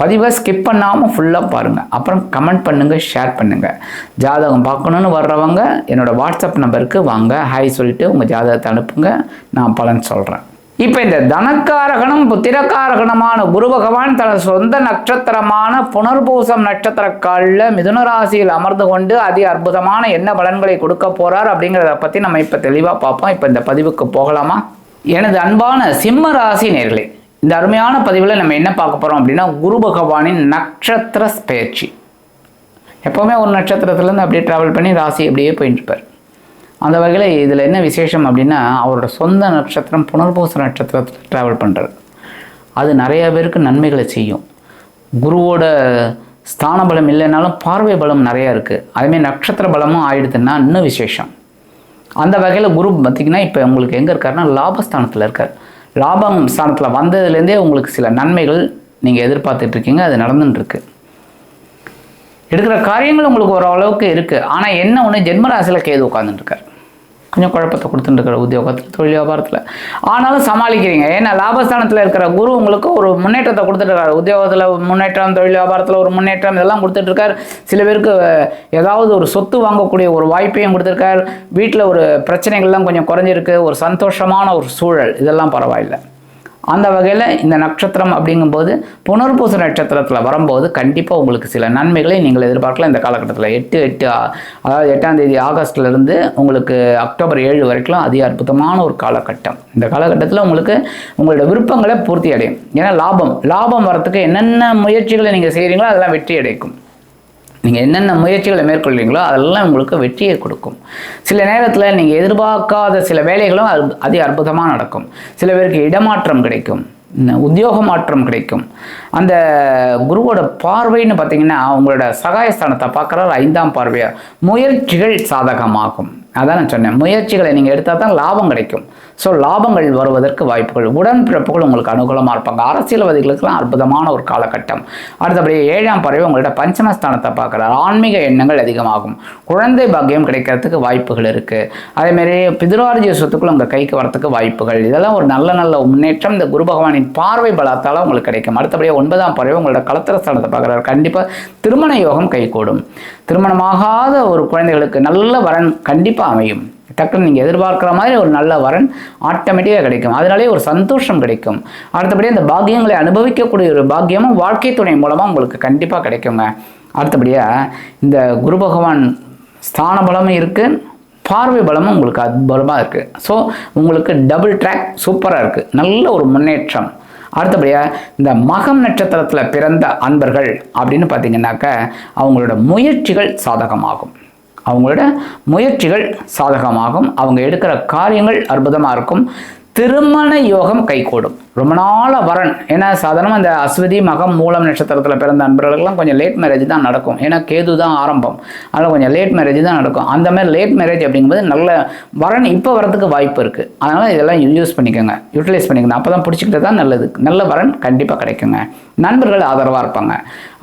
பதிவை ஸ்கிப் பண்ணாமல் ஃபுல்லாக பாருங்கள் அப்புறம் கமெண்ட் பண்ணுங்கள் ஷேர் பண்ணுங்கள் ஜாதகம் பார்க்கணுன்னு வர்றவங்க என்னோடய வாட்ஸ்அப் நம்பருக்கு வாங்க. ஹாய் சொல்லிட்டு உங்கள் ஜாதகத்தை அனுப்புங்க. நான் பலன் சொல்கிறேன் இப்போ இந்த தனக்காரகனும் புத்திரக்காரகணமான குரு பகவான் தனது சொந்த நட்சத்திரமான புனர்பூசம் நட்சத்திர காலில் மிதுன ராசியில் அமர்ந்து கொண்டு அதி அற்புதமான என்ன பலன்களை கொடுக்க போகிறார் அப்படிங்கிறத பற்றி நம்ம இப்போ தெளிவாக பார்ப்போம். இப்போ இந்த பதிவுக்கு போகலாமா? எனது அன்பான சிம்ம ராசி நேர்களே இந்த அருமையான பதிவில் நம்ம என்ன பார்க்க போகிறோம் அப்படின்னா குரு பகவானின் நட்சத்திர பயிற்சி. எப்போவுமே ஒரு நட்சத்திரத்துலேருந்து அப்படியே ட்ராவல் பண்ணி ராசி அப்படியே போயிட்டுருப்பார் அந்த வகையில் இதில் என்ன விசேஷம் அப்படின்னா அவரோட சொந்த நட்சத்திரம் புனர்பூச நட்சத்திரத்தில் ட்ராவல் பண்ணுறது அது நிறைய பேருக்கு நன்மைகளை செய்யும். குருவோட ஸ்தான பலம் இல்லைனாலும் பார்வை பலம் நிறையா இருக்குது அதேமாதிரி நட்சத்திர பலமும் ஆயிடுதுன்னா இன்னும் விசேஷம். அந்த வகையில் குரு பார்த்திங்கன்னா இப்போ உங்களுக்கு எங்கே இருக்காருன்னா லாபஸ்தானத்தில் இருக்கார். லாபம் ஸ்தானத்தில் வந்ததுலேருந்தே உங்களுக்கு சில நன்மைகள் நீங்கள் எதிர்பார்த்துட்ருக்கீங்க அது நடந்துட்டுருக்கு. எடுக்கிற காரியங்கள் உங்களுக்கு ஓரளவுக்கு இருக்குது ஆனால் என்ன ஒன்று ஜென்மராசியில் கேது உட்காந்துட்டுருக்கார் கொஞ்சம் குழப்பத்தை கொடுத்துட்டு இருக்கிற உத்தியோகத்தில் தொழில் வியாபாரத்தில். ஆனாலும் சமாளிக்கிறீங்க. ஏன்னா லாபஸ்தானத்தில் இருக்கிற குரு உங்களுக்கு ஒரு முன்னேற்றத்தை கொடுத்துட்டு உத்தியோகத்தில் முன்னேற்றம் தொழில் வியாபாரத்தில் ஒரு முன்னேற்றம் இதெல்லாம் கொடுத்துட்ருக்காரு சில பேருக்கு ஏதாவது ஒரு சொத்து வாங்கக்கூடிய ஒரு வாய்ப்பையும் கொடுத்துருக்காரு. வீட்டில் ஒரு பிரச்சனைகள்லாம் கொஞ்சம் குறைஞ்சிருக்கு. ஒரு சந்தோஷமான ஒரு சூழல். இதெல்லாம் பரவாயில்லை. அந்த வகையில் இந்த நட்சத்திரம் அப்படிங்கும்போது புனர்பூச நட்சத்திரத்தில் வரும்போது கண்டிப்பாக உங்களுக்கு சில நன்மைகளை நீங்கள் எதிர்பார்க்கலாம். இந்த காலகட்டத்தில் எட்டு எட்டு அதாவது எட்டாம் தேதி ஆகஸ்ட்லேருந்து உங்களுக்கு அக்டோபர் ஏழு வரைக்கும் அதிக அற்புதமான ஒரு காலகட்டம். இந்த காலகட்டத்தில் உங்களுக்கு உங்களோட விருப்பங்களை பூர்த்தி அடையும். ஏன்னா லாபம் லாபம் வரத்துக்கு என்னென்ன முயற்சிகளை நீங்கள் செய்கிறீங்களோ அதெல்லாம் வெற்றி அடைக்கும் நீங்கள் என்னென்ன முயற்சிகளை மேற்கொள்வீங்களோ அதெல்லாம் உங்களுக்கு வெற்றியை கொடுக்கும். சில நேரத்தில் நீங்கள் எதிர்பார்க்காத சில வேலைகளும் அது அதி அற்புதமாக நடக்கும். சில பேருக்கு இடமாற்றம் கிடைக்கும். உத்தியோக மாற்றம் கிடைக்கும். அந்த குருவோட பார்வைன்னு பார்த்தீங்கன்னா அவங்களோட சகாயஸ்தானத்தை பார்க்குறாரு ஐந்தாம் பார்வையாக முயற்சிகள் சாதகமாகும். அதான் நான் சொன்னேன். முயற்சிகளை நீங்கள் எடுத்தால் தான் லாபம் கிடைக்கும். ஸோ லாபங்கள் வருவதற்கு வாய்ப்புகள் உடன்பிறப்புகள் உங்களுக்கு அனுகூலமாக இருப்பாங்க. அரசியல்வாதிகளுக்கெல்லாம் அற்புதமான ஒரு காலகட்டம். அடுத்தபடியே ஏழாம் பறவை உங்களோட பஞ்சமஸ்தானத்தை பார்க்குறாரு. ஆன்மீக எண்ணங்கள் அதிகமாகும். குழந்தை பாக்கியம் கிடைக்கிறதுக்கு வாய்ப்புகள் இருக்குது அதேமாரி பிதுரார்ஜிய சொத்துக்கள் உங்கள் கைக்கு வரத்துக்கு வாய்ப்புகள். இதெல்லாம் ஒரு நல்ல நல்ல முன்னேற்றம். இந்த குரு பகவானின் பார்வை பலத்தால் உங்களுக்கு கிடைக்கும். அடுத்தபடியாக ஒன்பதாம் பறவை உங்களோட கலத்திர ஸ்தானத்தை பார்க்குறாரு. கண்டிப்பாக திருமண யோகம் கைகூடும். திருமணமாகாத ஒரு குழந்தைகளுக்கு நல்ல வரன் கண்டிப்பாக அமையும். டக்குன்னு நீங்கள் எதிர்பார்க்குற மாதிரி ஒரு நல்ல வரன் ஆட்டோமேட்டிக்காக கிடைக்கும். அதனாலே ஒரு சந்தோஷம் கிடைக்கும். அடுத்தபடி அந்த பாக்கியங்களை அனுபவிக்கக்கூடிய ஒரு பாக்கியமும் வாழ்க்கை துணை மூலமாக உங்களுக்கு கண்டிப்பாக கிடைக்குங்க. அடுத்தபடியாக இந்த குரு பகவான் ஸ்தான பலமும் இருக்குது பார்வை பலமும் உங்களுக்கு அற்புதமாக இருக்குது ஸோ உங்களுக்கு டபுள் ட்ராக் சூப்பராக இருக்குது நல்ல ஒரு முன்னேற்றம். அடுத்தபடியாக இந்த மகம் நட்சத்திரத்தில் பிறந்த அன்பர்கள் அப்படின்னு பார்த்தீங்கன்னாக்க அவங்களோட முயற்சிகள் சாதகமாகும். அவங்களோட முயற்சிகள் சாதகமாகும். அவங்க எடுக்கிற காரியங்கள் அற்புதமாக இருக்கும். திருமண யோகம் கைகூடும். ரொம்ப நாள வரன். ஏன்னா சாதாரணமாக இந்த அஸ்வதி மகம் மூலம் நட்சத்திரத்தில் பிறந்த அன்பர்களுக்கெல்லாம் கொஞ்சம் லேட் மேரேஜ் தான் நடக்கும். ஏன்னா கேது தான் ஆரம்பம். அதனால் கொஞ்சம் லேட் மேரேஜ் தான் நடக்கும். அந்த மாதிரி லேட் மேரேஜ் அப்படிங்கும்போது நல்ல வரன் இப்போ வரதுக்கு வாய்ப்பு இருக்குது அதனால் இதெல்லாம் யூஸ் பண்ணிக்கோங்க. யூட்டிலைஸ் பண்ணிக்கோங்க. அப்போ தான் பிடிச்சிக்கிட்டு தான் நல்லது. நல்ல வரன் கண்டிப்பாக கிடைக்குங்க. நண்பர்கள் ஆதரவாக இருப்பாங்க.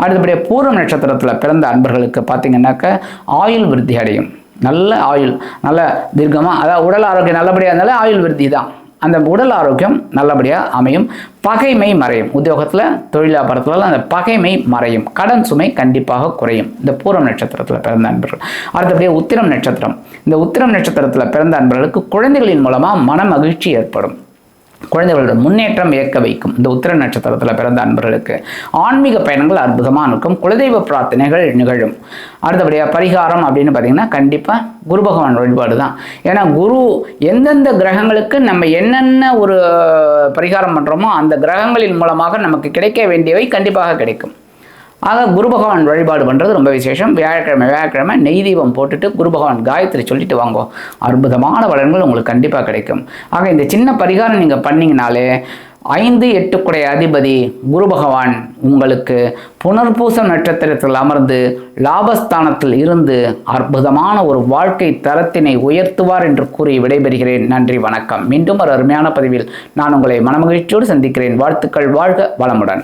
அடுத்தபடியாக பூர்வ நட்சத்திரத்தில் பிறந்த அன்பர்களுக்கு பார்த்தீங்கன்னாக்க ஆயுள் விருத்தி அடையும். நல்ல ஆயுள். நல்ல தீர்க்கமாக அதாவது உடல் ஆரோக்கியம் நல்லபடியாக இருந்தாலே ஆயுள் விருத்தி தான் அந்த உடல் ஆரோக்கியம் நல்லபடியாக அமையும். பகைமை மறையும். உத்தியோகத்தில் தொழிலாபரத்துலலாம் அந்த பகைமை மறையும். கடன் சுமை கண்டிப்பாக குறையும். இந்த பூரம் நட்சத்திரத்தில் பிறந்த அன்பர்கள். அடுத்தபடியாக உத்திரம் நட்சத்திரம். இந்த உத்திரம் நட்சத்திரத்தில் பிறந்த அன்பர்களுக்கு குழந்தைகளின் மூலமாக மன மகிழ்ச்சி ஏற்படும். குழந்தைகளோட முன்னேற்றம் ஏற்க வைக்கும். இந்த உத்திர நட்சத்திரத்தில் பிறந்த அன்பர்களுக்கு ஆன்மீக பயணங்கள் அற்புதமாக இருக்கும். குலதெய்வ பிரார்த்தனைகள் நிகழும். அடுத்தபடியாக பரிகாரம் அப்படின்னு பார்த்தீங்கன்னா கண்டிப்பாக குரு பகவான் வழிபாடு தான். ஏன்னா குரு எந்தெந்த கிரகங்களுக்கு நம்ம என்னென்ன ஒரு பரிகாரம் பண்ணுறோமோ அந்த கிரகங்களின் மூலமாக நமக்கு கிடைக்க வேண்டியவை கண்டிப்பாக கிடைக்கும். ஆக குரு பகவான் வழிபாடு பண்ணுறது ரொம்ப விசேஷம். வியாழக்கிழமை வியாழக்கிழமை நெய் தீபம் போட்டுட்டு குரு பகவான் காயத்ரி சொல்லிட்டு வாங்கோ. அற்புதமான பலன்கள் உங்களுக்கு கண்டிப்பாக கிடைக்கும். ஆக இந்த சின்ன பரிகாரம் நீங்கள் பண்ணிங்கனாலே ஐந்து எட்டுக்குடைய அதிபதி குரு பகவான் உங்களுக்கு புனர்பூசம் நட்சத்திரத்தில் அமர்ந்து லாபஸ்தானத்தில் இருந்து அற்புதமான ஒரு வாழ்க்கை தரத்தினை உயர்த்துவார் என்று கூறி விடைபெறுகிறேன். நன்றி வணக்கம். மீண்டும் ஒரு அருமையான பதிவில் நான் உங்களை மனமகிழ்ச்சியோடு சந்திக்கிறேன். வாழ்த்துக்கள் வாழ்க வளமுடன்.